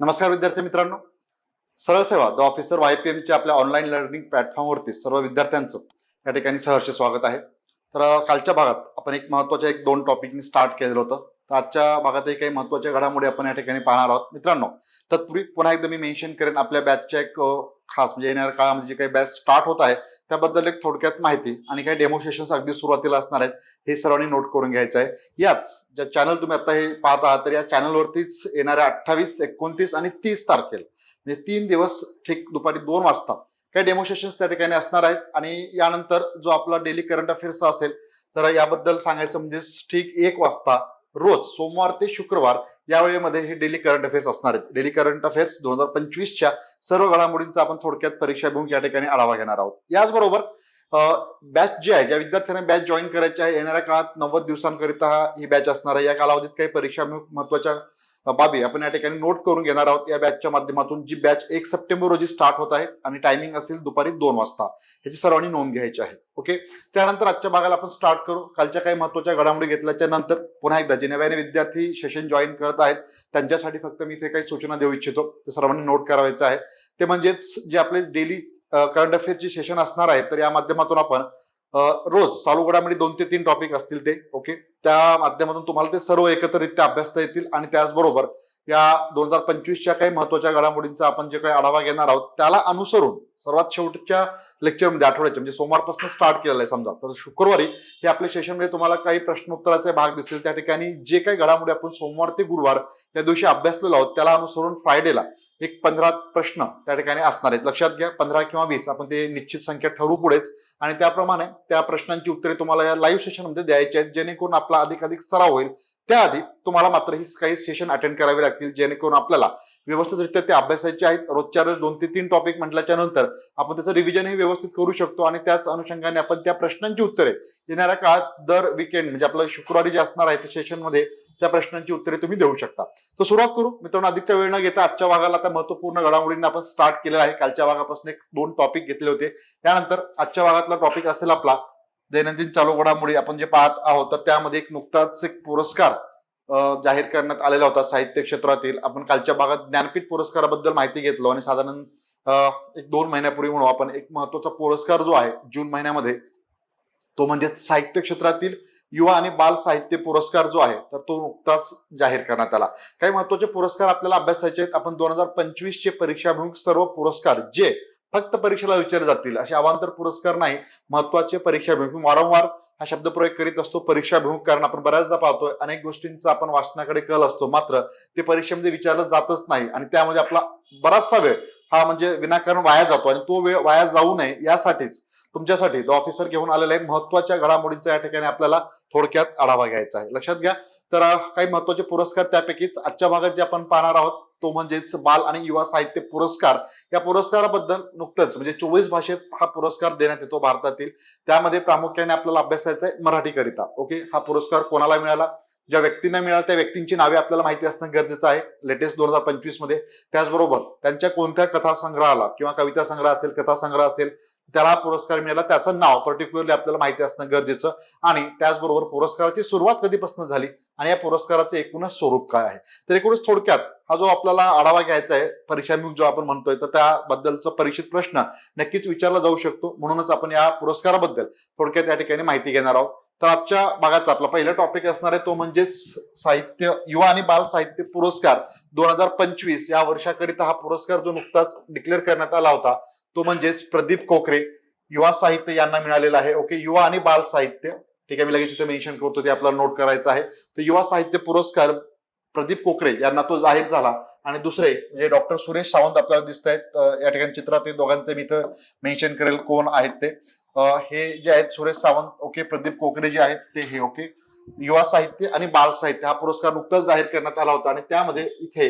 नमस्कार विद्यार्थी मित्रांनो. सरळ सेवा द ऑफिसर वाय पी एमच्या आपल्या ऑनलाईन लर्निंग प्लॅटफॉर्मवरती सर्व विद्यार्थ्यांचं या ठिकाणी सहर्ष स्वागत आहे. तर कालच्या भागात आपण एक महत्त्वाच्या एक दोन टॉपिकनी स्टार्ट केलेलं होतं. तर आजच्या भागातही काही महत्त्वाच्या घडामोडी आपण या ठिकाणी पाहणार आहोत. मित्रांनो तत्पूर्वी पुन्हा एकदा मी मेन्शन करेन आपल्या बॅचच्या एक खास म्हणजे येणाऱ्या काळामध्ये जे काही बॅच स्टार्ट होत आहे त्याबद्दल एक थोडक्यात माहिती आणि काही डेमोस्ट्रेशन अगदी सुरुवातीला असणार आहेत हे सर्वांनी नोट करून घ्यायचं आहे. याच ज्या चॅनल तुम्ही आता हे पाहत आहात तर या चॅनलवरतीच येणाऱ्या अठ्ठावीस एकोणतीस आणि तीस तारखेला म्हणजे तीन दिवस ठीक दुपारी दोन वाजता काही डेमोस्ट्रेशन त्या ठिकाणी असणार आहेत. आणि यानंतर जो आपला डेली करंट अफेअर्स असेल तर याबद्दल सांगायचं म्हणजे ठीक एक वाजता रोज सोमवार ते शुक्रवार या वेळेमध्ये हे डेली करंट अफेअर्स असणार आहेत. डेली करंट अफेअर्स दोन हजार पंचवीसच्या सर्व घडामोडींचा आपण थोडक्यात परीक्षा घेऊन या ठिकाणी आढावा घेणार आहोत. याचबरोबर बॅच जी आहे ज्या विद्यार्थ्यांना बॅच जॉईन करायची आहे येणाऱ्या काळात नव्वद दिवसांकरिता ही बॅच असणार आहे. या कालावधीत काही परीक्षा महत्त्वाच्या बाबी आपण या ठिकाणी नोट करून घेणार आहोत. या बॅचच्या माध्यमातून जी बॅच एक सप्टेंबर रोजी स्टार्ट होत आहे आणि टायमिंग असेल दुपारी दोन वाजता. ह्याची सर्वांनी नोंद घ्यायची आहे. ओके त्यानंतर आजच्या भागाला आपण स्टार्ट करू. कालच्या काही महत्त्वाच्या घडामोडी घेतल्याच्या नंतर पुन्हा एकदा जे नव्याने विद्यार्थी सेशन जॉईन करत आहेत. त्यांच्यासाठी फक्त मी इथे काही सूचना देऊ इच्छितो. ते सर्वांनी नोट करावायचं आहे. ते म्हणजेच जे आपले डेली करंट अफेअरचे सेशन असणार आहे तर या माध्यमातून आपण रोज चालू घडामोडी दोन ते तीन टॉपिक असतील ते ओके त्या माध्यमातून तुम्हाला ते सर्व एकत्रित्या अभ्यासता येतील आणि त्याचबरोबर या दोन हजार पंचवीसच्या काही महत्त्वाच्या घडामोडींचा आपण जे काही आढावा घेणार आहोत त्याला अनुसरून सर्वात शेवटच्या लेक्चरमध्ये आठवड्याच्या म्हणजे सोमवारपासून स्टार्ट केलेलं आहे समजा. तर शुक्रवारी हे आपल्या सेशनमध्ये तुम्हाला काही प्रश्नोत्तराचे भाग दिसतील. त्या ठिकाणी जे काही घडामोडी आपण सोमवार ते गुरुवार या दिवशी अभ्यासलेलो आहोत त्याला अनुसरून फ्रायडेला एक पंधरा प्रश्न त्या ठिकाणी असणार आहेत. लक्षात घ्या पंधरा किंवा वीस आपण ते निश्चित संख्या ठरवू पुढेच. आणि त्याप्रमाणे त्या प्रश्नांची उत्तरे तुम्हाला या लाईव्ह सेशनमध्ये द्यायची आहेत जेणेकरून आपला अधिक अधिक सराव होईल. त्याआधी तुम्हाला मात्र ही काही सेशन अटेंड करावे लागतील जेणेकरून आपल्याला व्यवस्थितरित्या ते अभ्यासायचे आहेत. रोजच्या रोज दोन ते तीन टॉपिक म्हटल्याच्या नंतर आपण त्याचं रिव्हिजनही व्यवस्थित करू शकतो आणि त्याच अनुषंगाने आपण त्या प्रश्नांची उत्तरे येणाऱ्या काळात दर विकेंड म्हणजे आपलं शुक्रवारी जे असणार आहे त्या सेशनमध्ये त्या प्रश्नांची उत्तरे तुम्ही देऊ शकता. तर सुरुवात करू. मित्रांनो अधिकचा वेळ न घेता आजच्या भागाला आता महत्त्वपूर्ण घडामोडींना आपण स्टार्ट केलेला आहे. कालच्या भागापासून एक दोन टॉपिक घेतले होते. त्यानंतर आजच्या भागातला टॉपिक असेल आपला दैनंदिन चालू घडामोडी. आपण जे पाहत आहोत तर त्यामध्ये एक नुकताच एक पुरस्कार जाहीर करण्यात आलेला होता साहित्य क्षेत्रातील. आपण कालच्या भागात ज्ञानपीठ पुरस्काराबद्दल माहिती घेतलो आणि साधारण एक दोन महिन्यापूर्वी म्हणू आपण एक महत्त्वाचा पुरस्कार जो आहे जून महिन्यामध्ये तो म्हणजे साहित्य क्षेत्रातील युवा आणि बाल साहित्य पुरस्कार जो आहे तर तो नुकताच जाहीर करण्यात आला. काही महत्त्वाचे पुरस्कार आपल्याला अभ्यासायचे आहेत. आपण दोन हजार पंचवीस चे परीक्षाभिमुख सर्व पुरस्कार जे फक्त परीक्षेला विचारले जातील असे अवांतर पुरस्कार नाही महत्त्वाचे परीक्षाभिमुख वारंवार हा शब्दप्रयोग करीत असतो परीक्षाभिमुख कारण आपण बऱ्याचदा पाहतोय अनेक गोष्टींचा आपण वाचनाकडे कल असतो मात्र ते परीक्षेमध्ये विचारलं जातच नाही आणि त्यामध्ये आपला बराचसा वेळ हा म्हणजे विनाकारण वाया जातो आणि तो वेळ वाया जाऊ नये यासाठीच तुमच्यासाठी द ऑफिसर घेऊन आलेला आहे महत्त्वाच्या घडामोडींचा या ठिकाणी आपल्याला थोडक्यात आढावा घ्यायचा आहे. लक्षात घ्या. तर काही महत्त्वाचे पुरस्कार त्यापैकीच आजच्या भागात जे आपण पाहणार आहोत तो म्हणजेच बाल आणि युवा साहित्य पुरस्कार. या पुरस्काराबद्दल नुकतंच म्हणजे चोवीस भाषेत हा पुरस्कार देण्यात येतो भारतातील. त्यामध्ये प्रामुख्याने आपल्याला अभ्यासायचा आहे मराठीकरिता. ओके? हा पुरस्कार कोणाला मिळाला? ज्या व्यक्तींना मिळाला त्या व्यक्तींची नावे आपल्याला माहिती असणं गरजेचं आहे. लेटेस्ट दोन हजार पंचवीसमध्ये त्याचबरोबर त्यांच्या कोणत्या कथासंग्रहाला किंवा कविता संग्रह असेल कथासंग्रह असेल त्याला पुरस्कार मिळाला. त्याचं नाव पर्टिक्युलरली आपल्याला माहिती असणं गरजेचं. आणि त्याचबरोबर पुरस्काराची सुरुवात कधीपासून झाली? आणि या पुरस्काराचं एकूणच स्वरूप काय आहे? तर एकूणच थोडक्यात हा जो आपल्याला आढावा घ्यायचा आहे परीक्षामुख जो आपण म्हणतोय तर त्याबद्दलचा परीक्षित प्रश्न नक्कीच विचारला जाऊ शकतो. म्हणूनच आपण या पुरस्काराबद्दल थोडक्यात या ठिकाणी माहिती घेणार आहोत. तर आजच्या भागाचा आपला पहिला टॉपिक असणार आहे तो म्हणजेच साहित्य युवा आणि बाल साहित्य पुरस्कार दोन हजार पंचवीस या वर्षाकरिता हा पुरस्कार जो नुकताच डिक्लेअर करण्यात आला होता. तो म्हणजेच प्रदीप कोकरे युवा साहित्य यांना मिळालेला आहे. ओके युवा आणि बाल साहित्य. ठीक आहे मी लगेच इथे मेन्शन करतो ते आपल्याला नोट करायचं आहे. तर युवा साहित्य पुरस्कार प्रदीप कोकरे यांना तो जाहीर झाला. आणि दुसरे म्हणजे डॉक्टर सुरेश सावंत आपल्याला दिसत आहेत. या ठिकाणी चित्रात ते दोघांचे मी इथं मेन्शन करेल कोण आहेत ते. हे जे आहेत सुरेश सावंत ओके प्रदीप कोकरे जे आहेत ते हे ओके युवा साहित्य आणि बाल साहित्य हा पुरस्कार नुकताच जाहीर करण्यात आला होता. आणि त्यामध्ये इथे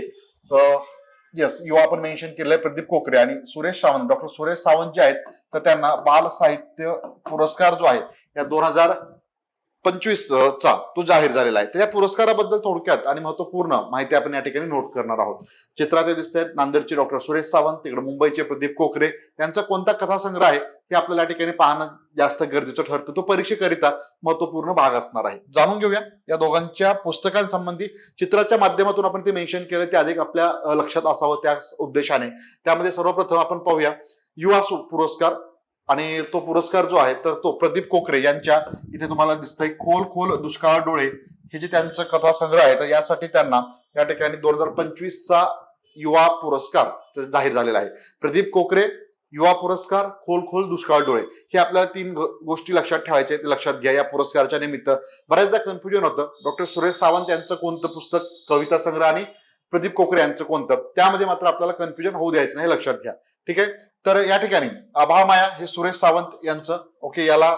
यस युवा आपण मेन्शन केलंय प्रदीप कोकरे आणि सुरेश सावंत. डॉक्टर सुरेश सावंत जे आहेत तर त्यांना बाल साहित्य पुरस्कार जो आहे या दोन हजार पंचवीस चा तो जाहीर झालेला आहे. त्या पुरस्काराबद्दल थोडक्यात आणि महत्त्वपूर्ण माहिती आपण या ठिकाणी नोट करणार आहोत. चित्रात दिसत आहेत नांदेडचे डॉक्टर सुरेश सावंत तिकडे मुंबईचे प्रदीप कोकरे यांचा कोणता कथासंग्रह आहे हे आपल्याला या ठिकाणी पाहणं जास्त गरजेचं ठरतं. तो परीक्षेकरिता महत्त्वपूर्ण भाग असणार आहे. जाणून घेऊया या दोघांच्या पुस्तकांसंबंधी चित्राच्या माध्यमातून आपण ते मेन्शन केलं ते अधिक आपल्या लक्षात असावं त्या उद्देशाने. त्यामध्ये सर्वप्रथम आपण पाहूया युवा सु- पुरस्कार आणि तो पुरस्कार जो आहे तर तो प्रदीप कोकरे यांच्या इथे तुम्हाला दिसतंय. खोल खोल दुष्काळ डोळे. हे जे त्यांचं कथासंग्रह आहे तर यासाठी त्यांना या ठिकाणी दोन हजार पंचवीस चा युवा पुरस्कार जाहीर झालेला आहे. प्रदीप कोकरे युवा पुरस्कार खोल खोल दुष्काळ डोळे. हे आपल्याला तीन गोष्टी लक्षात ठेवायच्या आहेत, ते लक्षात घ्या या पुरस्काराच्या निमित्त. बऱ्याचदा कन्फ्युजन होतं. डॉक्टर सुरेश सावंत यांचं कोणतं पुस्तक कविता संग्रह आणि प्रदीप कोकरे यांचं कोणतं? त्यामध्ये मात्र आपल्याला कन्फ्युजन होऊ द्यायचं नाही हे लक्षात घ्या. ठीक आहे? तर या ठिकाणी आभामाया हे सुरेश सावंत यांचं ओके याला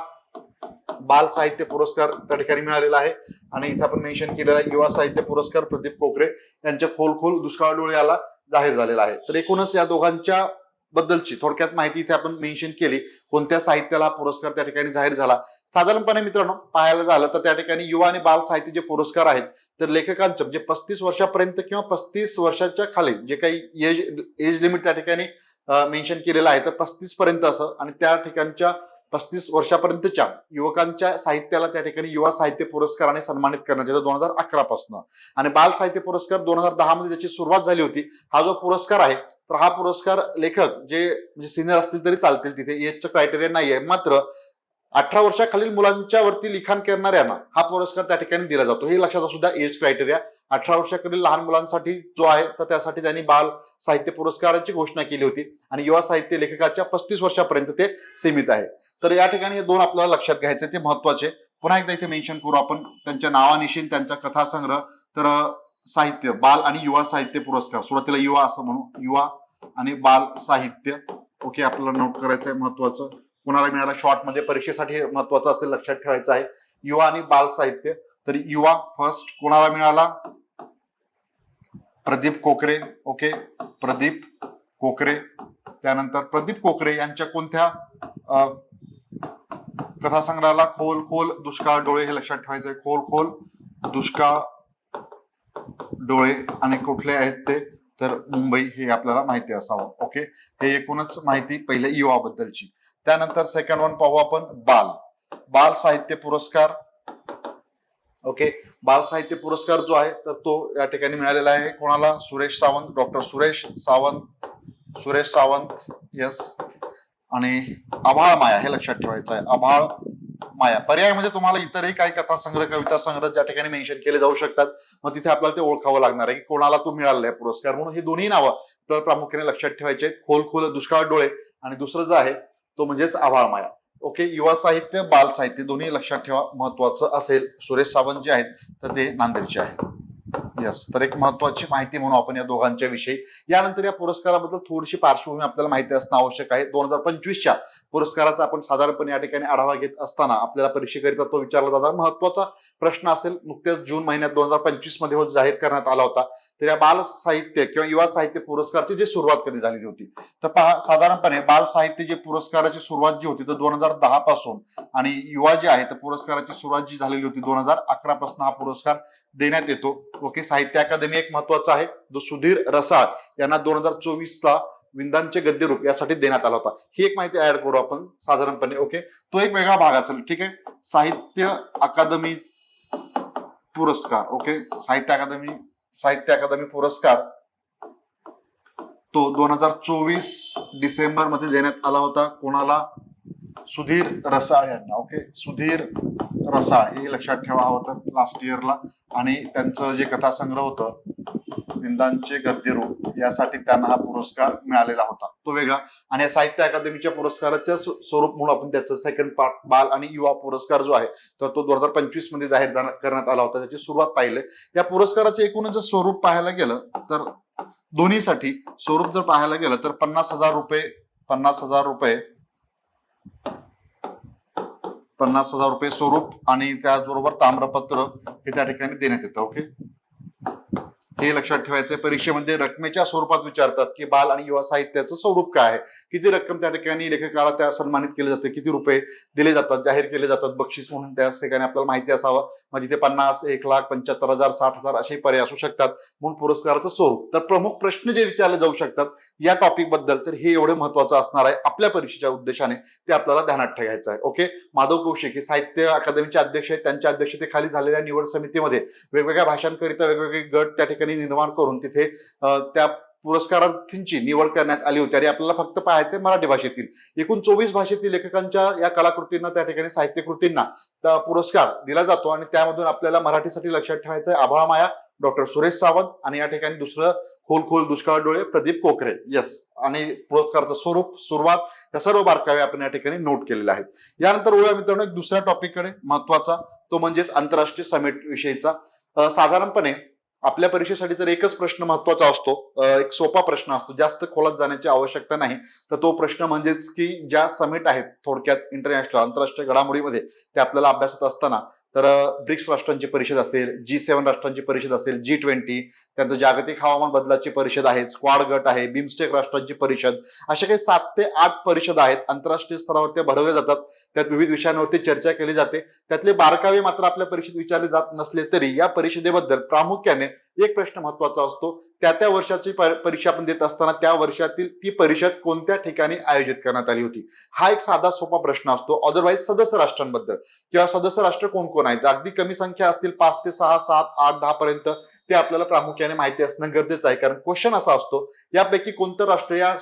बाल साहित्य पुरस्कार त्या ठिकाणी मिळालेला आहे. आणि इथे आपण मेन्शन केलेला युवा साहित्य पुरस्कार प्रदीप कोकरे यांच्या खोल खोल दुष्काळ डोळे याला जाहीर झालेला आहे. तर एकूणच या दोघांच्या बद्दलची थोडक्यात माहिती इथे आपण मेन्शन केली कोणत्या साहित्याला पुरस्कार त्या ठिकाणी जाहीर झाला. साधारणपणे मित्रांनो पाहायला झालं तर त्या ठिकाणी युवा आणि बाल साहित्य जे पुरस्कार आहेत तर लेखकांचं म्हणजे पस्तीस वर्षापर्यंत किंवा पस्तीस वर्षाच्या खाली जे काही एज एज लिमिट त्या ठिकाणी मेन्शन केलेलं आहे. तर पस्तीस पर्यंत असं आणि त्या ठिकाणच्या पस्तीस वर्षापर्यंतच्या युवकांच्या साहित्याला त्या ठिकाणी युवा साहित्य पुरस्काराने सन्मानित करण्यात येतो दोन हजार अकरा पासून. आणि बाल साहित्य पुरस्कार दोन हजार दहा मध्ये त्याची सुरुवात झाली होती. हा जो पुरस्कार आहे तर हा पुरस्कार लेखक जे म्हणजे सिनियर असतील तरी चालतील तिथे. एजचं क्रायटेरिया नाही आहे मात्र अठरा वर्षाखालील मुलांच्या वरती लिखाण करणाऱ्यांना हा पुरस्कार त्या ठिकाणी दिला जातो. हे लक्षात असू द्या एज क्रायटेरिया अठरा वर्षाकडील लहान मुलांसाठी जो आहे तर त्यासाठी त्यांनी बाल साहित्य पुरस्काराची घोषणा केली होती. आणि युवा साहित्य लेखकाच्या पस्तीस वर्षापर्यंत ते सीमित आहे. तर या ठिकाणी हे दोन आपल्याला लक्षात घ्यायचे ते महत्त्वाचे पुन्हा एकदा इथे मेन्शन करू आपण त्यांच्या नावानिशीन त्यांचा कथासंग्रह. तर साहित्य बाल आणि युवा साहित्य पुरस्कार. सुरुवातीला युवा असं म्हणू युवा आणि बाल साहित्य. ओके आपल्याला नोट करायचं आहे महत्वाचं कुणाला मिळाला शॉर्टमध्ये परीक्षेसाठी हे महत्वाचं असेल लक्षात ठेवायचं आहे. युवा आणि बाल साहित्य. तर युवा फर्स्ट कोणाला मिळाला? प्रदीप कोकरे ओके? प्रदीप कोकरे त्यानंतर प्रदीप कोकरे यांच्या कोणत्या कथासंग्रहाला खोल खोल दुष्काळ डोळे हे लक्षात ठेवायचंय खोल खोल दुष्काळ डोळे आणि कुठले आहेत ते? तर मुंबई हे आपल्याला माहिती असावं ओके? हे एकूणच माहिती पहिले युवा बद्दलची त्यानंतर सेकंड वन पाहू आपण बाल. बाल साहित्य पुरस्कार ओके बाल साहित्य पुरस्कार जो आहे तर तो या ठिकाणी मिळालेला आहे. कोणाला? सुरेश सावंत डॉक्टर सुरेश सावंत सुरेश सावंत यस आणि आभाळ माया हे लक्षात ठेवायचं आहे. आभाळ माया. पर्याय म्हणजे तुम्हाला इतरही काही कथा संग्रह कविता संग्रह ज्या ठिकाणी मेन्शन केले जाऊ शकतात मग तिथे आपल्याला ते ओळखावं लागणार आहे की कोणाला तो मिळालेला आहे पुरस्कार. म्हणून हे दोन्ही नावं तर प्रामुख्याने लक्षात ठेवायचे खोल खोल दुष्काळ डोळे. आणि दुसरं जे आहे तो म्हणजेच आभाळ माया. ओके युवा साहित्य बाल साहित्य दोन्ही लक्षात ठेवा महत्वाचं असेल. सुरेश सावंत जे आहेत तर ते नांदेडचे आहेत. यस तर एक महत्वाची माहिती म्हणून आपण या दोघांच्या विषयी. यानंतर या पुरस्काराबद्दल थोडीशी पार्श्वभूमी आपल्याला माहिती असणं आवश्यक आहे. दोन हजार पंचवीसच्या पुरस्काराचा आपण साधारणपणे या ठिकाणी आढावा घेत असताना आपल्याला परीक्षेकरिता तो विचारला जाणार महत्त्वाचा प्रश्न असेल नुकत्याच जून महिन्यात दोन हजार पंचवीसमध्ये हो- जाहीर करण्यात आला होता. तर या बाल साहित्य किंवा युवा साहित्य पुरस्कारची जी सुरुवात कधी झालेली होती? तर पहा साधारणपणे बाल साहित्य जे पुरस्काराची सुरुवात जी होती तर दोन हजार दहा पासून आणि युवा जे आहे तर पुरस्काराची सुरुवात जी झालेली होती दोन हजार अकरा पासून हा पुरस्कार देण्यात येतो. ओके साहित्य अकादमी एक महत्त्वाचा आहे. जो सुधीर रसाळ यांना दोन हजार चोवीस ला विंदांचे गद्यरूप यासाठी देण्यात आला होता. ही एक माहिती ऍड करू आपण साधारणपणे ओके तो एक वेगळा भाग असेल ठीक आहे? साहित्य अकादमी पुरस्कार ओके साहित्य अकादमी साहित्य अकादमी पुरस्कार तो दोन हजार चोवीस डिसेंबरमध्ये देण्यात आला होता. कोणाला? सुधीर रसाळ यांना ओके सुधीर रसाळ हे लक्षात ठेवा होतं लास्ट इयरला आणि त्यांचं जे कथासंग्रह होतं विंदांचे गद्यरूप यासाठी त्यांना हा पुरस्कार मिळालेला होता. तो वेगळा. आणि या साहित्य अकादमीच्या पुरस्काराच्या स्वरूप म्हणून आपण त्याचं सेकंड पार्ट बाल आणि युवा पुरस्कार जो आहे तर तो दोन हजार पंचवीसमध्ये जाहीर करण्यात आला होता. त्याची सुरुवात पाहिले. या पुरस्काराचं एकूणच जर स्वरूप पाहायला गेलं तर दोन्हीसाठी स्वरूप जर पाहायला गेलं तर पन्नास हजार रुपये पन्नास हजार रुपये पन्नास हजार रुपये स्वरूप आणि त्याचबरोबर ताम्रपत्र हे त्या ठिकाणी देण्यात येतं. ओके? हे लक्षात ठेवायचं आहे. परीक्षेमध्ये रकमेच्या स्वरूपात विचारतात की बाल आणि युवा साहित्याचं स्वरूप काय आहे? किती रक्कम त्या ठिकाणी लेखकाला त्या सन्मानित केले जाते? किती रुपये दिले जातात? जाहीर केले जातात? बक्षीस म्हणून त्या ठिकाणी आपल्याला माहिती असावं. म्हणजे ते पन्नास एक लाख पंच्याहत्तर हजार साठ हजार असे पर्याय असू शकतात. म्हणून पुरस्काराचं स्वरूप. तर प्रमुख प्रश्न जे विचारले जाऊ शकतात या टॉपिकबद्दल तर हे एवढं महत्वाचं असणार आहे. आपल्या परीक्षेच्या उद्देशाने ते आपल्याला ध्यानात ठेवायचं आहे. ओके माधव कौशिक हे साहित्य अकादमीचे अध्यक्ष आहेत. त्यांच्या अध्यक्षतेखाली झालेल्या निवड समितीमध्ये वेगवेगळ्या भाषांकरिता वेगवेगळे गट त्या ठिकाणी निर्माण करून तिथे त्या पुरस्कारार्थींची निवड करण्यात आली होती. आणि आपल्याला फक्त पाहायचंय मराठी भाषेतील. एकूण चोवीस भाषेतील लेखकांच्या या कलाकृतींना त्या ठिकाणी साहित्यकृतींना पुरस्कार दिला जातो. आणि त्यामधून आपल्याला मराठीसाठी लक्षात ठेवायचं आभाळ माया डॉक्टर सुरेश सावंत आणि या ठिकाणी दुसरं खोल खोल दुष्काळ डोळे प्रदीप कोकरे. येस आणि पुरस्काराचं स्वरूप सुरुवात या सर्व बारकावे आपण या ठिकाणी नोट केलेले आहेत. यानंतर वळूया मित्रांनो एक दुसऱ्या टॉपिककडे महत्त्वाचा तो म्हणजेच आंतरराष्ट्रीय समिट विषयीचा. साधारणपणे आपल्या परीक्षेसाठी जर एकच प्रश्न महत्त्वाचा असतो. एक सोपा प्रश्न असतो. जास्त खोलात जाण्याची आवश्यकता नाही. तर तो प्रश्न म्हणजेच की ज्या समिट आहेत थोडक्यात इंटरनॅशनल आंतरराष्ट्रीय घडामोडीमध्ये ते आपल्याला अभ्यासात असताना तर ब्रिक्स राष्ट्रांची परिषद असेल जी सेव्हन राष्ट्रांची परिषद असेल जी ट्वेंटी त्यानंतर जागतिक हवामान बदलाची परिषद आहे स्क्वाड गट आहे बिमस्टेक राष्ट्रांची परिषद अशा काही सात ते आठ परिषद आहेत आंतरराष्ट्रीय स्तरावर त्या भरवल्या जातात. त्यात विविध विषयांवरती चर्चा केली जाते. त्यातले बारकावे मात्र आपल्या परीक्षेत विचारले जात नसले तरी या परिषदेबद्दल प्रामुख्याने एक प्रश्न महत्त्वाचा असतो. त्या त्या वर्षाची परीक्षा आपण देत असताना त्या वर्षातील ती परिषद कोणत्या ठिकाणी आयोजित करण्यात आली होती? हा एक साधा सोपा प्रश्न असतो. अदरवाईज सदस्य राष्ट्रांबद्दल किंवा सदस्य राष्ट्र कोण कोण आहेत? अगदी कमी संख्या असतील पाच ते सहा सात आठ दहा पर्यंत ते आपल्याला प्रामुख्याने माहिती असणं गरजेचं आहे. कारण क्वेश्चन असा असतो यापैकी कोणतं राष्ट्र या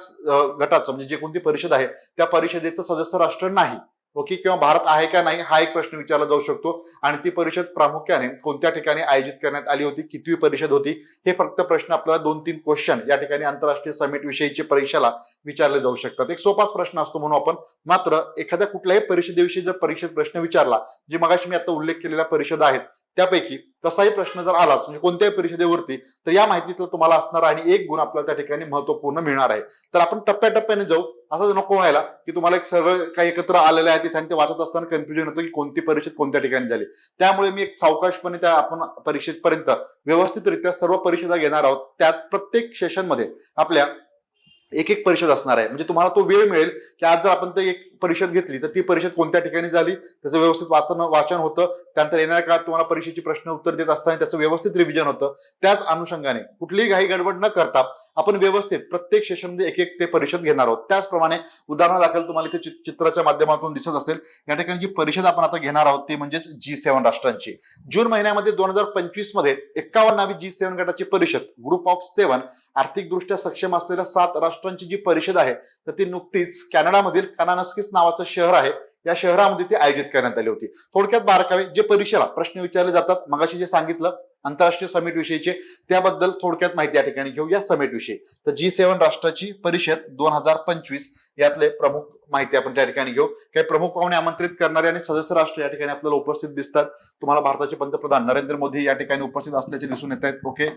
गटाचं म्हणजे जे कोणती परिषद आहे त्या परिषदेचं सदस्य राष्ट्र नाही. ओके किंवा भारत आहे का नाही हा एक प्रश्न विचारला जाऊ शकतो. आणि ती परिषद प्रामुख्याने कोणत्या ठिकाणी आयोजित करण्यात आली होती कितवी परिषद होती हे फक्त प्रश्न आपल्याला दोन तीन क्वेश्चन या ठिकाणी आंतरराष्ट्रीय समिट विषयीची परीक्षेला विचारले जाऊ शकतात. एक सोपाच प्रश्न असतो म्हणून आपण मात्र एखाद्या कुठल्याही परिषदेविषयी जर परीक्षेत प्रश्न विचारला जे मगाशी मी आता उल्लेख केलेल्या परिषद आहेत त्यापैकी कसाही प्रश्न जर आलाच म्हणजे कोणत्याही परिषदेवरती तर या माहितीतला तुम्हाला असणार आणि एक गुण आपल्याला त्या ठिकाणी महत्त्वपूर्ण मिळणार आहे. तर आपण टप्प्याटप्प्याने जाऊ असं नको व्हायला की तुम्हाला एक सरळ काही एकत्र आलेलं आहे तिथे आणि ते वाचत असताना कन्फ्युजन होतं की कोणती परिषद कोणत्या ठिकाणी झाली. त्यामुळे मी एक सावकाशपणे त्या आपण परीक्षेपर्यंत व्यवस्थितरित्या सर्व परिषदा घेणार आहोत त्यात प्रत्येक सेशनमध्ये आपल्या एक एक परिषद असणार आहे. म्हणजे तुम्हाला तो वेळ मिळेल की आज जर आपण ते एक परिषद घेतली तर ती परिषद कोणत्या ठिकाणी झाली? त्याचं व्यवस्थित वाचन वाचन होतं. त्यानंतर येणाऱ्या काळात तुम्हाला परीक्षेची प्रश्न उत्तर देत असताना त्याचं व्यवस्थित रिव्हिजन होतं. त्याच अनुषंगाने कुठलीही घाई गडबड न करता आपण व्यवस्थित प्रत्येक सेशनमध्ये एक एक ते परिषद घेणार आहोत. त्याचप्रमाणे उदाहरणादाखल तुम्हाला इथे चित्राच्या माध्यमातून दिसत असेल. या ठिकाणी जी परिषद आपण आता घेणार आहोत ती म्हणजेच जी सेव्हन राष्ट्रांची. जून महिन्यामध्ये दोन हजार पंचवीसमध्ये एक्कावन्नावी जी सेव्हन गटाची परिषद ग्रुप ऑफ सेव्हन आर्थिकदृष्ट्या सक्षम असलेल्या सात राष्ट्रांची जी परिषद आहे तर ती नुकतीच कॅनडामधील कानानस्किस नावाचं शहर आहे. या शहरामध्ये ती आयोजित करण्यात आली होती. थोडक्यात बारकावे जे परीक्षेला प्रश्न विचारले जातात मगाशी जे सांगितलं आंतरराष्ट्रीय समिट विषयीचे. त्याबद्दल थोडक्यात माहिती या ठिकाणी घेऊ या समिट विषयी. तर जी सेव्हन राष्ट्राची परिषद दोन हजार पंचवीस यातले प्रमुख माहिती आपण त्या ठिकाणी घेऊ. काही प्रमुख पाहुणे आमंत्रित करणारे आणि सदस्य राष्ट्र या ठिकाणी आपल्याला उपस्थित दिसतात. तुम्हाला भारताचे पंतप्रधान नरेंद्र मोदी या ठिकाणी उपस्थित असल्याचे दिसून येत आहेत. ओके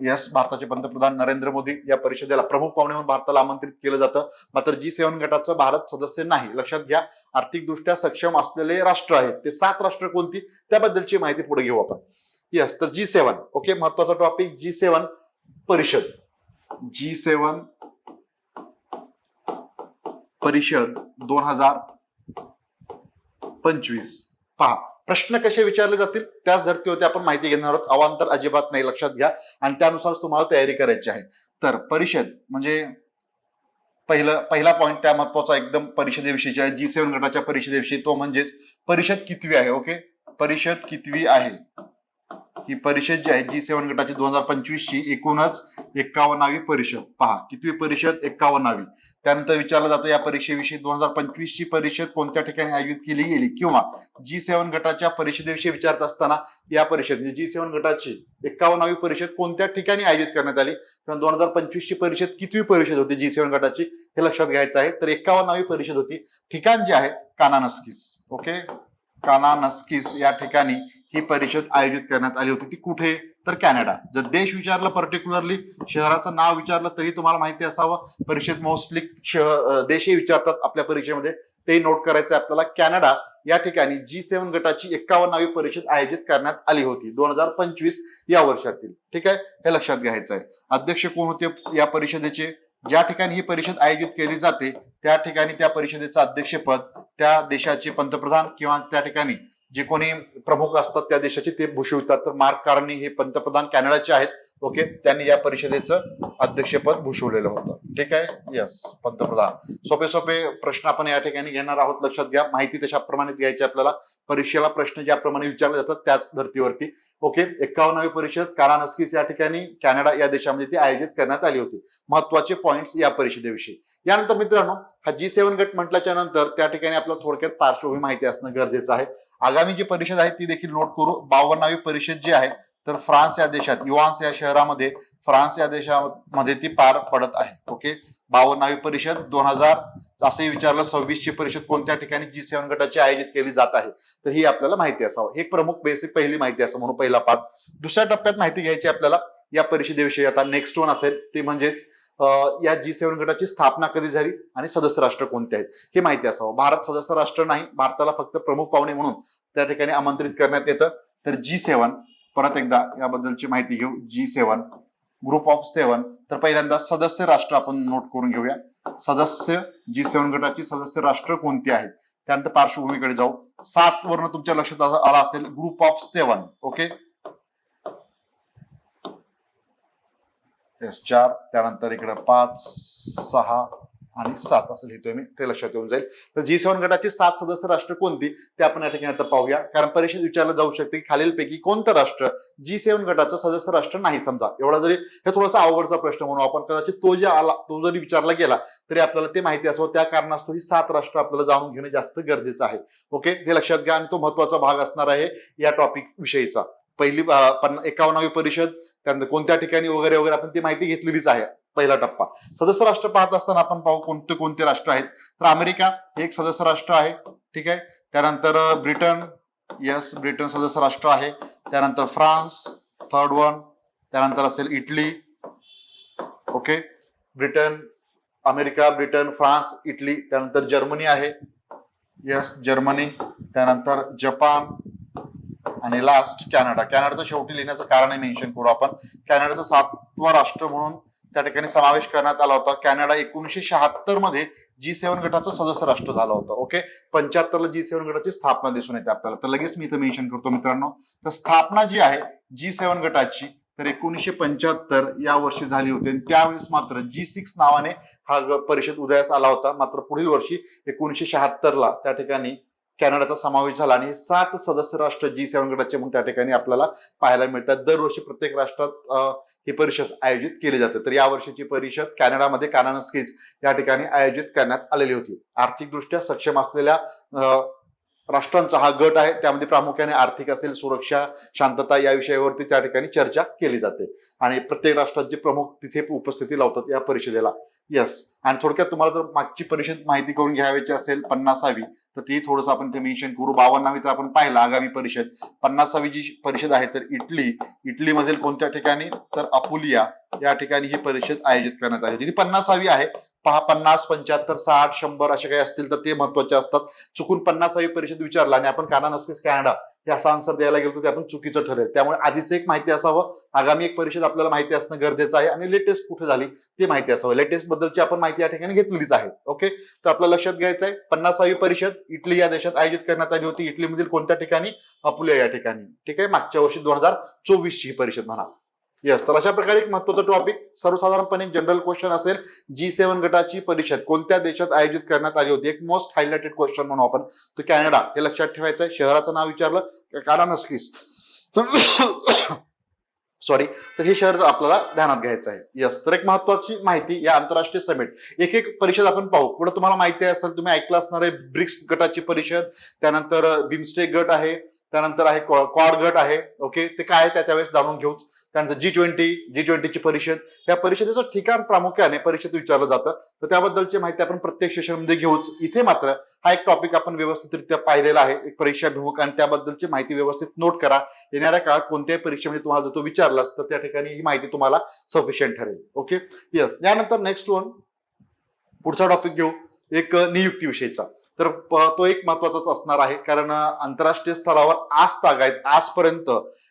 यस भारताचे पंतप्रधान नरेंद्र मोदी या परिषदेला प्रमुख पाहुणे म्हणून भारताला आमंत्रित केलं जातं. मात्र जी सेव्हन गटाचं भारत सदस्य नाही. लक्षात घ्या आर्थिकदृष्ट्या सक्षम असलेले राष्ट्र आहेत. ते सात राष्ट्र कोणती? त्याबद्दलची माहिती पुढे घेऊ आपण. येस तर जी सेव्हन ओके महत्त्वाचा टॉपिक जी सेव्हन परिषद. जी सेव्हन परिषद दोन हजार पंचवीस. पहा प्रश्न कसे विचारले जातील त्याच धर्तीवरती आपण माहिती घेणार आहोत. अवांतर अजिबात नाही लक्षात घ्या. आणि त्यानुसार तुम्हाला तयारी करायची आहे. तर परिषद म्हणजे पहिलं पहिला पॉईंट त्या महत्त्वाचा एकदम परिषदेविषयीचा आहे. जी सेव्हन गटाच्या परिषदेविषयी तो म्हणजेच परिषद कितवी आहे ओके परिषद कितवी आहे? ही परिषद जी आहे जी सेव्हन गटाची दोन हजार पंचवीस ची एकूणच एक्कावन्नावी परिषद. पहा कितवी परिषद? एक्कावन्नावी. त्यानंतर विचारलं जातं या परीक्षेविषयी दोन हजार पंचवीस ची परिषद कोणत्या ठिकाणी आयोजित केली गेली? किंवा जी सेव्हन गटाच्या परिषदेविषयी विचारत असताना या परिषद म्हणजे जी सेव्हन गटाची एक्कावन्नावी परिषद कोणत्या ठिकाणी आयोजित करण्यात आली? किंवा दोन हजार पंचवीस ची परिषद कितवी परिषद होती जी सेव्हन गटाची? हे लक्षात घ्यायचं आहे. तर एक्कावन्नावी परिषद होती. ठिकाण जे आहे कानानस्किस ओके? कानानस्किस या ठिकाणी ही परिषद आयोजित करण्यात आली होती. ती कुठे? तर कॅनडा. जर देश विचारलं पर्टिक्युलरली शहराचं नाव विचारलं तरी तुम्हाला माहिती असावं. परिषद मोस्टली शहर देशही विचारतात आपल्या परीक्षेमध्ये. ते नोट करायचं आपल्याला. कॅनडा या ठिकाणी जी सेव्हन गटाची एक्कावन्नावी परिषद आयोजित करण्यात आली होती. दोन हजार पंचवीस या वर्षातील. ठीक आहे? हे लक्षात घ्यायचं आहे अध्यक्ष कोण होते या परिषदेचे? ज्या ठिकाणी ही परिषद आयोजित केली जाते त्या ठिकाणी त्या परिषदेचं अध्यक्षपद त्या देशाचे पंतप्रधान किंवा त्या ठिकाणी जे कोणी प्रमुख असतात त्या देशाचे ते भूषवितात तर मार्क कार्नी हे पंतप्रधान कॅनडाचे आहेत. ओके त्यांनी या परिषदेचं अध्यक्षपद भूषवलेलं होतं. ठीक आहे? यस पंतप्रधान. सोपे सोपे प्रश्न आपण या ठिकाणी घेणार आहोत. लक्षात घ्या माहिती तशाप्रमाणेच घ्यायची आपल्याला. परीक्षेला प्रश्न ज्याप्रमाणे विचारले जातात त्याच धर्तीवरती. ओके एक्कावन्नावी परिषद कारानस्कीस या ठिकाणी कॅनडा या देशामध्ये ती आयोजित करण्यात आली होती. महत्त्वाचे पॉइंट्स या परिषदेविषयी. यानंतर मित्रांनो हा जी सेव्हन गट म्हटल्याच्या नंतर त्या ठिकाणी आपल्याला थोडक्यात पार्श्वभूमी माहिती असणं गरजेचं आहे. आगामी जी परिषद आहे ती देखील नोट करू. बावन्नावी परिषद जी आहे तर फ्रान्स या देशात युवान्स या शहरामध्ये फ्रान्स या देशामध्ये ती पार पडत आहे. ओके बावन्नावी परिषद दोन हजार असंही विचारलं सव्वीसची परिषद कोणत्या ठिकाणी जी सेवन गटाची आयोजित केली जात आहे? तर ही आपल्याला माहिती असावं. हे प्रमुख बेसिक पहिली माहिती असं म्हणून पहिला पाठ दुसऱ्या टप्प्यात माहिती घ्यायची आपल्याला. या परिषदेविषयी आता नेक्स्ट वन असेल ते म्हणजेच या जी सेव्हन गटाची स्थापना कधी झाली आणि सदस्य राष्ट्र कोणते आहेत? हे माहिती असावं. भारत सदस्य राष्ट्र नाही भारताला फक्त प्रमुख पाहुणे म्हणून त्या ठिकाणी आमंत्रित करण्यात येतं. तर जी सेव्हन परत एकदा याबद्दलची माहिती घेऊ. G seven group of seven. तर पहिल्यांदा सदस्य राष्ट्र आपण नोट करून घेऊया. सदस्य जी सेव्हन गटाची सदस्य राष्ट्र कोणती आहेत? त्यानंतर पार्श्वभूमीकडे जाऊ. सात वर्ण तुमच्या लक्षात आला असेल group of seven. Okay? Yes चार त्यानंतर इकडं पाच सहा आणि सात असं लिहितोय मी. ते लक्षात येऊन जाईल. तर जी सेवन गटाची सात सदस्य राष्ट्र कोणती? ते आपण या ठिकाणी आता पाहूया. कारण परीक्षेत विचारलं जाऊ शकते की खालीलपैकी कोणतं राष्ट्र जी सेवन गटाचं सदस्य राष्ट्र नाही समजा. एवढा जरी हे थोडासा अवघडचा प्रश्न म्हणून आपण कदाचित तो जे आला तो जरी विचारला गेला तरी आपल्याला ते माहिती असावं. त्या कारणास्तव ही सात राष्ट्र आपल्याला जाणून घेणे जास्त गरजेचं आहे. ओके हे लक्षात घ्या आणि तो महत्त्वाचा भाग असणार आहे या टॉपिक विषयीचा. पहिली पन्ना एकावन्नावी परिषद त्यानंतर कोणत्या ठिकाणी वगैरे वगैरे आपण ती माहिती घेतलेलीच आहे. पहिला टप्पा. सदस्य राष्ट्र पाहत असताना आपण पाहू कोणते कोणते राष्ट्र आहेत. तर अमेरिका हे एक सदस्य राष्ट्र आहे. ठीक आहे? त्यानंतर ब्रिटन. यस ब्रिटन सदस्य राष्ट्र आहे. त्यानंतर फ्रान्स थर्ड वन त्यानंतर असेल Italy. Okay Britain America Britain France Italy. त्यानंतर जर्मनी आहे. Yes Germany. त्यानंतर जपान. आणि लास्ट कॅनडा. कॅनडाचं शेवटी लिहिण्याचं कारण मेन्शन करू आपण. कॅनडाचं सातवा राष्ट्र म्हणून त्या ठिकाणी समावेश करण्यात आला होता. कॅनडा एकोणीशे शहात्तरमध्ये जी सेव्हन गटाचं सदस्य राष्ट्र झालं होतं. ओके पंच्याहत्तर ला जी सेव्हन गटाची स्थापना दिसून येते आपल्याला. तर लगेच मी इथं मेन्शन करतो मित्रांनो. तर स्थापना जी आहे जी सेव्हन गटाची तर एकोणीसशे पंच्याहत्तर या वर्षी झाली होती. आणि त्यावेळेस मात्र जी सिक्स नावाने हा परिषद उदयास आला होता. मात्र पुढील वर्षी एकोणीसशे शहात्तर ला त्या ठिकाणी कॅनडाचा समावेश झाला आणि सात सदस्य राष्ट्र जी सेव्हन गटाचे म्हणून त्या ठिकाणी आपल्याला पाहायला मिळतात. दरवर्षी प्रत्येक राष्ट्रात ही परिषद आयोजित केली जाते. तर या वर्षीची परिषद कॅनडामध्ये कानानस्कीज या ठिकाणी आयोजित करण्यात आलेली होती. आर्थिकदृष्ट्या सक्षम असलेल्या अं, राष्ट्रांचा हा गट आहे. त्यामध्ये प्रामुख्याने आर्थिक असेल सुरक्षा शांतता या विषयावरती त्या ठिकाणी चर्चा केली जाते. आणि प्रत्येक राष्ट्राचे प्रमुख तिथे उपस्थिती लावतात या परिषदेला येस आणि थोडक्यात तुम्हाला जर मागची परिषद माहिती करून घ्यावायची असेल पन्नासावी तर ती थोडंसं आपण ते मेन्शन करू. बावन्नावी तर आपण पाहिलं आगामी परिषद. पन्नासावी जी परिषद आहे तर इटली. इटलीमधील कोणत्या ठिकाणी? तर अपुलिया. या ठिकाणी ही परिषद आयोजित करण्यात आली होती. ती पन्नासावी आहे. पहा पन्नास पंच्याहत्तर साठ शंभर असे काही असतील तर ते महत्त्वाचे असतात. चुकून पन्नासावी परिषद विचारला आणि आपण काना नसकीस कॅनडा हे असा आन्सर द्यायला गेलो तर ते आपण चुकीचं ठरेल. त्यामुळे आधीच एक माहिती असावं. आगामी एक परिषद आपल्याला माहिती असणं गरजेचं आहे आणि लेटेस्ट कुठे झाली ते माहिती असावं. लेटेस्ट बद्दलची आपण माहिती या ठिकाणी घेतलेलीच आहे. ओके तर आपल्याला लक्षात घ्यायचं आहे पन्नासावी परिषद इटली या देशात आयोजित करण्यात आली होती. इटलीमधील कोणत्या ठिकाणी? अपुल्या या ठिकाणी. ठीक आहे? मागच्या वर्षी दोन हजार चोवीस ची ही परिषद म्हणा. येस तर अशा प्रकारे एक महत्त्वाचा टॉपिक सर्वसाधारणपणे जनरल क्वेश्चन असेल जी सेव्हन गटाची परिषद कोणत्या देशात आयोजित करण्यात आली होती? एक मोस्ट हायलाइटेड क्वेश्चन म्हणू आपण तो कॅनडा हे लक्षात ठेवायचं आहे शहराचं नाव विचारलं कारा नसकीस सॉरी तर हे शहर आपल्याला ध्यानात घ्यायचं आहे. यस तर एक महत्वाची माहिती या आंतरराष्ट्रीय समिट एक एक परिषद आपण पाहू. पुढे तुम्हाला माहिती असेल तुम्ही ऐकलं असणार आहे ब्रिक्स गटाची परिषद त्यानंतर बिमस्टेक गट आहे त्यानंतर आहे क्वाड गट आहे. ओके ते काय आहे? त्या त्यावेळेस जाणून घेऊच. त्यानंतर जी ट्वेंटी जी ट्वेंटीची परिषद. या परिषदेचं ठिकाण प्रामुख्याने परिषद विचारलं जातं. तर त्याबद्दलची माहिती आपण प्रत्येक सेशनमध्ये घेऊच. इथे मात्र हा एक टॉपिक आपण व्यवस्थितरित्या पाहिलेला आहे. एक परीक्षाभिमुख आणि त्याबद्दलची माहिती व्यवस्थित नोट करा. येणाऱ्या काळात कोणत्याही परीक्षेमध्ये तुम्हाला जर तो विचारलास तर त्या ठिकाणी ही माहिती तुम्हाला सफिशियंट ठरेल. ओके येस यानंतर नेक्स्ट वन पुढचा टॉपिक घेऊ. एक नियुक्ती विषयीचा तर तो एक महत्वाचाच असणार आहे. कारण आंतरराष्ट्रीय स्तरावर आज तागायत आजपर्यंत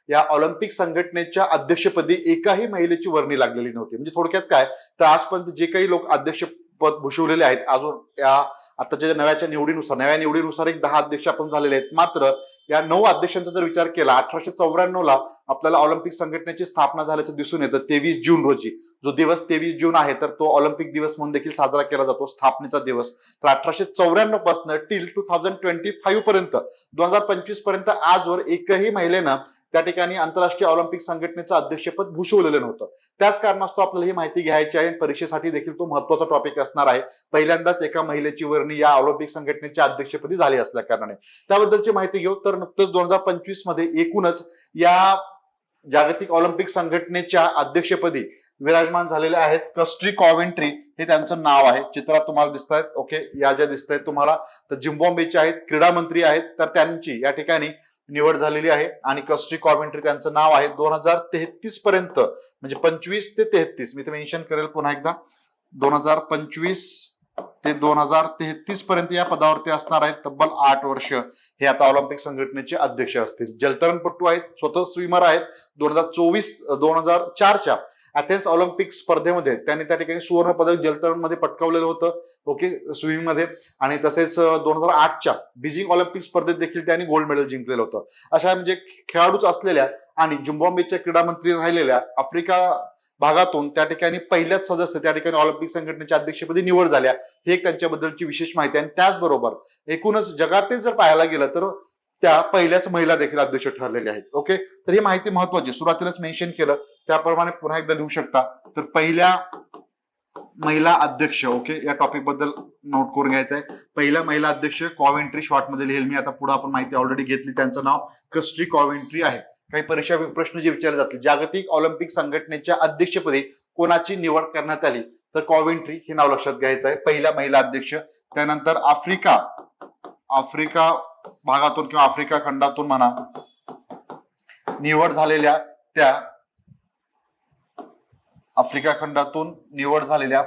या ऑलिम्पिक संघटनेच्या अध्यक्षपदी एकाही महिलेची वर्णी लागलेली नव्हती. म्हणजे थोडक्यात काय? तर आजपर्यंत जे काही लोक अध्यक्षपद भूषवलेले आहेत अजून या आताच्या नव्याच्या निवडीनुसार नव्या निवडीनुसार एक दहा अध्यक्ष आपण झालेले आहेत. मात्र या नऊ अध्यक्षांचा जर विचार केला अठराशे चौऱ्याण्णव ला आपल्याला ऑलिम्पिक संघटनेची स्थापना झाल्याचं दिसून येतं तेवीस जून रोजी. जो दिवस तेवीस जून आहे तर तो ऑलिम्पिक दिवस म्हणून देखील साजरा केला जातो स्थापनेचा दिवस. तर अठराशे चौऱ्याण्णवपासून till two thousand twenty five पर्यंत दोन हजार पंचवीसपर्यंत आजवर एकही महिलेनं त्या ठिकाणी आंतरराष्ट्रीय ऑलिम्पिक संघटनेचं अध्यक्षपद भूषवलेलं नव्हतं. त्याच कारणास्तव आपल्याला ही माहिती घ्यायची आहे परीक्षेसाठी देखील तो महत्त्वाचा टॉपिक असणार आहे. पहिल्यांदाच एका महिलेची वर्णी या ऑलिम्पिक संघटनेच्या अध्यक्षपदी झाली असल्या कारणाने. त्याबद्दलची माहिती घेऊ तर नुकतंच दोन हजार पंचवीसमध्ये एकूणच या जागतिक ऑलिम्पिक संघटनेच्या अध्यक्षपदी विराजमान झालेले आहेत कस्ट्री कॉव्हेंट्री हे त्यांचं नाव आहे. चित्रात तुम्हाला दिसत आहेत ओके या ज्या दिसत आहेत तुम्हाला तर जिम्बॉम्बेचे आहेत क्रीडा मंत्री आहेत तर त्यांची या ठिकाणी निवड झालेली आहे आणि कस्ट्री कॉमेंट्री त्यांचं नाव आहे दोन हजार तेहतीस पर्यंत म्हणजे पंचवीस ते तेहतीस. मी ते मेन्शन करेल पुन्हा एकदा. दोन हजार पंचवीस ते दोन हजार तेहतीस पर्यंत या पदावरती असणार आहेत तब्बल आठ वर्ष. हे आता ऑलिम्पिक संघटनेचे अध्यक्ष असतील. जलतरणपटू आहेत स्वतः स्विमर आहेत. दोन हजार चोवीस दोन हजार चारच्या अथेन्स ऑलिम्पिक स्पर्धेमध्ये त्यांनी त्या ठिकाणी सुवर्ण पदक जलतरणमध्ये पटकावलेलं होतं. ओके स्विमिंगमध्ये आणि तसेच दोन हजार आठच्या बीजिंग ऑलिम्पिक स्पर्धेत देखील त्यांनी गोल्ड मेडल जिंकलेलं होतं. अशा म्हणजे खेळाडूच असलेल्या आणि जिम्बॉम्बेच्या क्रीडा मंत्री राहिलेल्या आफ्रिका भागातून त्या ठिकाणी पहिल्याच सदस्य त्या ठिकाणी ऑलिम्पिक संघटनेच्या अध्यक्षपदी निवड झाल्या. ही एक त्यांच्याबद्दलची विशेष माहिती आणि त्याचबरोबर एकूणच जगातील जर पाहायला गेलं तर त्या पहिल्याच महिला देखील अध्यक्ष ठरलेल्या आहेत. ओके तर ही माहिती महत्वाची सुरुवातीलाच मेन्शन केलं. त्याप्रमाणे पुन्हा एकदा लिहू शकता. तर पहिल्या महिला अध्यक्ष ओके या टॉपिकबद्दल नोट करून घ्यायचं आहे पहिल्या महिला अध्यक्ष कॉवेंट्री शॉर्टमध्ये लिहिल. मी आता पुढे आपण माहिती ऑलरेडी घेतली. त्यांचं नाव कस्ट्री कॉवेंट्री आहे. काही परीक्षा प्रश्न जे विचारले जातील. जागतिक ऑलिम्पिक संघटनेच्या अध्यक्षपदी कोणाची निवड करण्यात आली? तर कॉवेंट्री हे नाव लक्षात घ्यायचं आहे पहिल्या महिला अध्यक्ष त्यानंतर आफ्रिका. आफ्रिका भागातून किंवा आफ्रिका खंडातून म्हणा निवड झालेल्या त्या आफ्रिका खंडातून निवड झालेल्या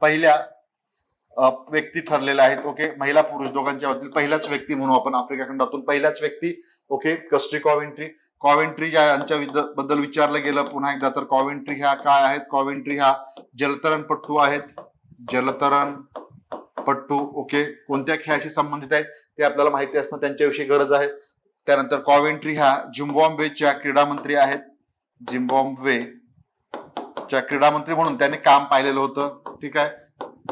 पहिल्या व्यक्ती ठरलेल्या आहेत ओके? महिला पुरुष दोघांच्या बाबतीत पहिल्याच व्यक्ती म्हणू आपण आफ्रिका खंडातून. पहिल्याच व्यक्ती ओके? कस्ट्री कॉवेंट्री. कॉवेंट्री ज्या यांच्या बद्दल विचारलं गेलं पुन्हा एकदा तर कॉवेंट्री ह्या काय आहेत? कॉवेंट्री ह्या जलतरणपट्टू आहेत. जलतरण पट्टू ओके कोणत्या खेळाशी संबंधित आहेत ते आपल्याला माहिती असणं त्यांच्याविषयी गरज आहे. त्यानंतर कॉवेंट्री ह्या झिम्बॉम्बेच्या क्रीडा मंत्री आहेत. झिम्बॉम्बे च्या क्रीडा मंत्री म्हणून त्यांनी काम पाहिलेलं होतं. ठीक आहे?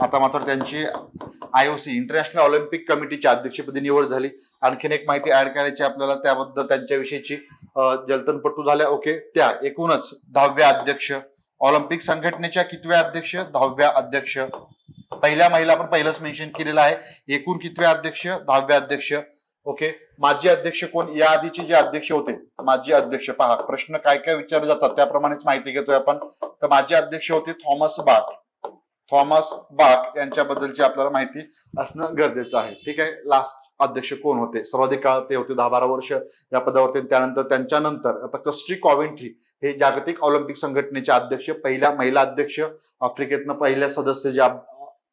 आता मात्र त्यांची आयओसी इंटरनॅशनल ऑलिम्पिक कमिटीच्या अध्यक्षपदी निवड झाली. आणखीन एक माहिती ऍड करायची आपल्याला त्याबद्दल त्यांच्याविषयीची जलतनपटू झाल्या. ओके? त्या एकूणच दहाव्या अध्यक्ष. ऑलिम्पिक संघटनेच्या कितव्या अध्यक्ष? दहाव्या अध्यक्ष. पहिल्या महिला आपण पहिलंच मेन्शन केलेलं आहे. एकूण कितव्या अध्यक्ष? दहाव्या अध्यक्ष. ओके माजी अध्यक्ष कोण? या आधीचे जे अध्यक्ष होते माजी अध्यक्ष. पहा प्रश्न काय काय विचारले जातात त्याप्रमाणेच माहिती घेतोय आपण. तर माजी अध्यक्ष होते थॉमस बाक थॉमस बाक यांच्याबद्दलची आपल्याला माहिती असणं गरजेचं आहे. ठीक आहे? लास्ट अध्यक्ष कोण होते? सर्वाधिक काळ ते होते दहा बारा वर्ष या पदावरती. त्यानंतर त्यांच्यानंतर आता कस्ट्री कॉवेंट्री हे जागतिक ऑलिम्पिक संघटनेचे अध्यक्ष पहिल्या महिला अध्यक्ष आफ्रिकेतनं पहिल्या सदस्य ज्या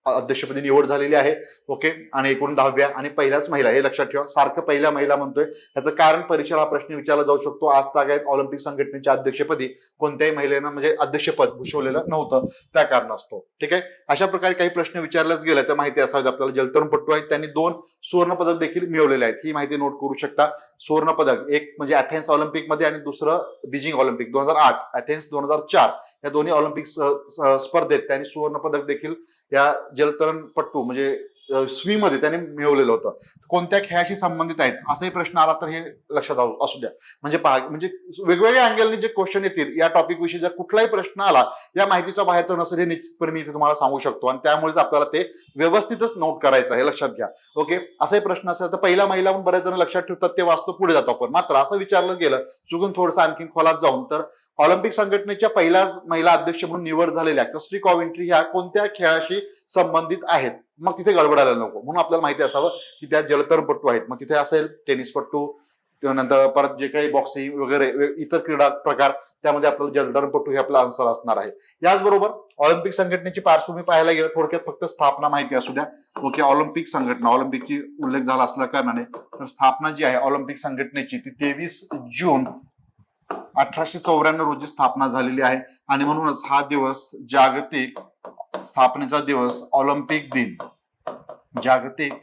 अध्यक्षपदी निवड झालेली आहे. ओके आणि एकूण दहाव्या आणि पहिल्याच महिला हे लक्षात ठेवा सारखं पहिल्या महिला म्हणतोय. याचं कारण परीक्षेला हा प्रश्न विचारला जाऊ शकतो. आज तागायत ऑलिम्पिक संघटनेच्या अध्यक्षपदी. कोणत्याही महिलेनं म्हणजे अध्यक्षपद भूषवलेलं नव्हतं. त्या कारणास्तव. ठीक आहे? अशा प्रकारे काही प्रश्न विचारल्याच गेला तर माहिती असावी आपल्याला. जलतरणपट्टू आहेत. त्यांनी दोन सुवर्ण पदक देखील मिळवलेले आहेत. ही माहिती नोट करू शकता. सुवर्ण पदक एक म्हणजे अथेन्स ऑलिम्पिकमध्ये आणि दुसरं बीजिंग ऑलिम्पिक दोन हजार आठ अथेन्स दोन हजार चार. या दोन्ही ऑलिम्पिक स्पर्धेत त्यांनी सुवर्ण पदक देखील या जलतरणपट्टू म्हणजे स्वी मध्ये त्याने मिळवलेलं होतं. कोणत्या खेळाशी संबंधित आहेत? असाही प्रश्न आला तर हे लक्षात असू द्या. म्हणजे पहा म्हणजे वेगवेगळ्या अँगलने जे क्वेश्चन येतील या टॉपिक विषयी जर कुठलाही प्रश्न आला या माहितीचा बाहेरचं नसेल हे निश्चितपणे मी इथे तुम्हाला सांगू शकतो. आणि त्यामुळेच आपल्याला ते व्यवस्थितच नोट करायचं आहे हे लक्षात घ्या. ओके असाही प्रश्न असेल तर पहिला महिला पण बरेच जण लक्षात ठेवतात ते वाचतो पुढे जातो आपण. मात्र असं विचारलं गेलं चुकून थोडंसं आणखीन खोलात जाऊन तर ऑलिम्पिक संघटनेच्या पहिल्याच महिला अध्यक्ष म्हणून निवड झालेल्या कस्ट्री कॉमेंट्री ह्या कोणत्या खेळाशी संबंधित आहेत? मग तिथे गडबडायला नको. म्हणून आपल्याला माहिती असावं की त्या जलतरणपट्टू आहेत. मग तिथे असेल टेनिसपट्टू नंतर परत जे काही बॉक्सिंग वगैरे इतर क्रीडा प्रकार त्यामध्ये आपल्याला जलतरणपटू हे आपला आन्सर असणार आहे. याचबरोबर ऑलिम्पिक संघटनेची पार्श्वभूमी पाहायला गेलं थोडक्यात फक्त स्थापना माहिती असू द्या. ओके ऑलिम्पिक संघटना ऑलिम्पिकची उल्लेख झाला असल्या कारणाने तर स्थापना जी आहे ऑलिम्पिक संघटनेची ती तेवीस जून अठराशे चौऱ्याण्णव रोजी स्थापना झालेली आहे. आणि म्हणूनच हा दिवस जागतिक स्थापनेचा दिवस ऑलिम्पिक दिन. जागतिक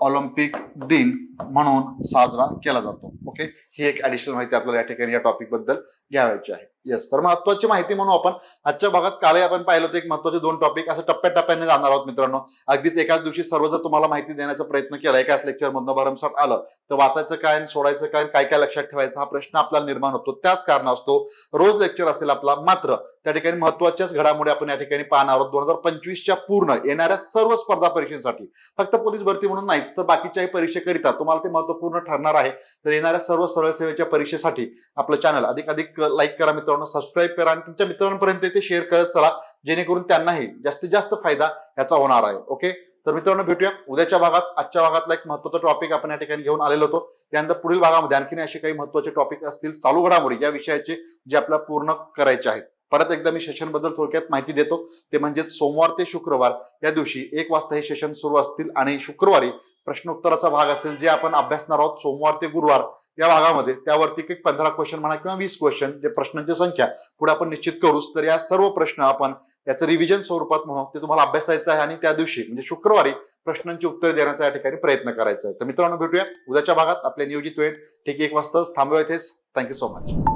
ऑलिम्पिक दिन म्हणून साजरा केला जातो. ओके ही एक ऍडिशनल माहिती आपल्याला या ठिकाणी या टॉपिकबद्दल घ्यावायची आहे. येस तर महत्वाची माहिती म्हणून आपण आजच्या भागात कालही आपण पाहिलं होतं एक महत्त्वाचे दोन टॉपिक असं टप्प्याटप्प्याने जाणार आहोत मित्रांनो. अगदीच एकाच दिवशी सर्व जर तुम्हाला माहिती देण्याचा प्रयत्न केला एकाच लेक्चर मधनं भरमसाठ आलं तर वाचायचं काय सोडायचं काय काय काय लक्षात ठेवायचं हा प्रश्न आपल्याला निर्माण होतो. त्याच कारण असतो रोज लेक्चर असेल आपला मात्र त्या ठिकाणी महत्वाच्याच घडामोडी आपण या ठिकाणी पाहणार आहोत. दोन हजार पंचवीसच्या पूर्ण येणाऱ्या सर्व स्पर्धा परीक्षेसाठी. फक्त पोलीस भरती म्हणून नाहीच तर बाकीच्याही परीक्षेकरिता तुम्हाला ते महत्त्वपूर्ण ठरणार आहे. तर येणाऱ्या सर्व सरळ सेवेच्या परीक्षेसाठी आपलं चॅनल अधिक अधिक लाईक करा मित्रांनो सबस्क्राईब करा आणि तुमच्या मित्रांपर्यंत ते शेअर करत चला जेणेकरून त्यांनाही जास्तीत जास्त फायदा याचा होणार आहे. ओके तर मित्रांनो भेटूया उद्याच्या भागात. आजच्या भागातला एक महत्त्वाचा टॉपिक आपण या ठिकाणी घेऊन आलेलो होतो. त्यानंतर पुढील भागामध्ये आणखीन असे काही महत्त्वाचे टॉपिक असतील चालू घडामोडी या विषयाचे जे आपल्याला पूर्ण करायचे आहेत. परत एकदा मी सेशनबद्दल थोडक्यात माहिती देतो. ते म्हणजे सोमवार ते शुक्रवार या दिवशी एक वाजता हे सेशन सुरू असतील आणि शुक्रवारी प्रश्नोत्तराचा भाग असेल जे आपण अभ्यासणार आहोत सोमवार ते गुरुवार. या भागामध्ये. त्यावरती एक पंधरा क्वेश्चन म्हणा किंवा वीस क्वेश्चन जे प्रश्नांची संख्या पुढे आपण निश्चित करूच तर या सर्व प्रश्न आपण याचं रिव्हिजन स्वरूपात म्हणून ते तुम्हाला अभ्यासायचं आहे आणि त्या दिवशी म्हणजे शुक्रवारी प्रश्नांची उत्तर देण्याचा या ठिकाणी प्रयत्न करायचा आहे. तर मित्रांनो भेटूया उद्याच्या भागात. आपल्या नियोजित वेळ. ठीक एक वाजताच. थांबूया इथेच. Thank you so much